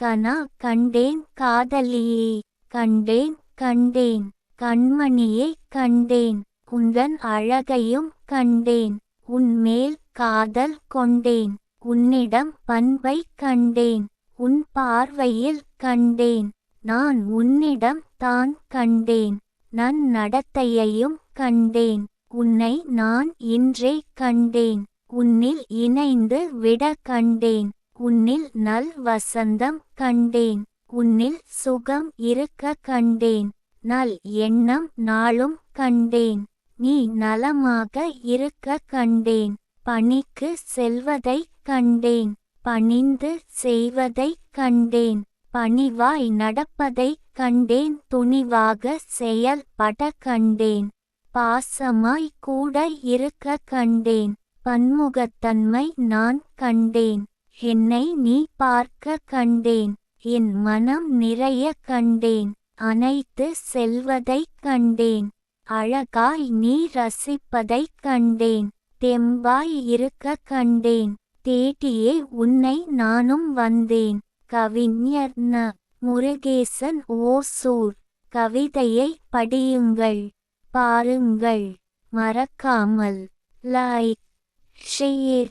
கனா கண்டேன் காதலியே கண்டேன் கண்டேன். கண்மணியை கண்டேன் உந்தன் அழகையும் கண்டேன். உன்மேல் காதல் கொண்டேன் உன்னிடம் பண்பை கண்டேன். உன் பார்வையில் கண்டேன் நான் உன்னிடம் தான் கண்டேன். நன் நடத்தையையும் கண்டேன் உன்னை நான் இன்றே கண்டேன். உன்னில் இணைந்து விட கண்டேன். உன்னில் நல் வசந்தம் கண்டேன் உன்னில் சுகம் இருக்க கண்டேன் நல் எண்ணம் நாளும் கண்டேன் நீ நலமாக இருக்க கண்டேன் பணிக்கு செல்வதைக் கண்டேன் பணிந்து செய்வதைக் கண்டேன் பணிவாய் நடப்பதைக் கண்டேன் துணிவாக செயல்பட கண்டேன் பாசமாய் கூட இருக்க கண்டேன் பன்முகத்தன்மை நான் கண்டேன். என்னை நீ பார்க்க கண்டேன் என் மனம் நிறைய கண்டேன் அனைத்து செல்வதைக் கண்டேன் அழகாய் நீ ரசிப்பதைக் கண்டேன் தெம்பாய் இருக்க கண்டேன் தேடியே உன்னை நானும் வந்தேன் கவிஞர் ந. முருகேசன் ஓசூர். கவிதையை படியுங்கள் பாருங்கள் மறக்காமல் லைக் ஷேர்.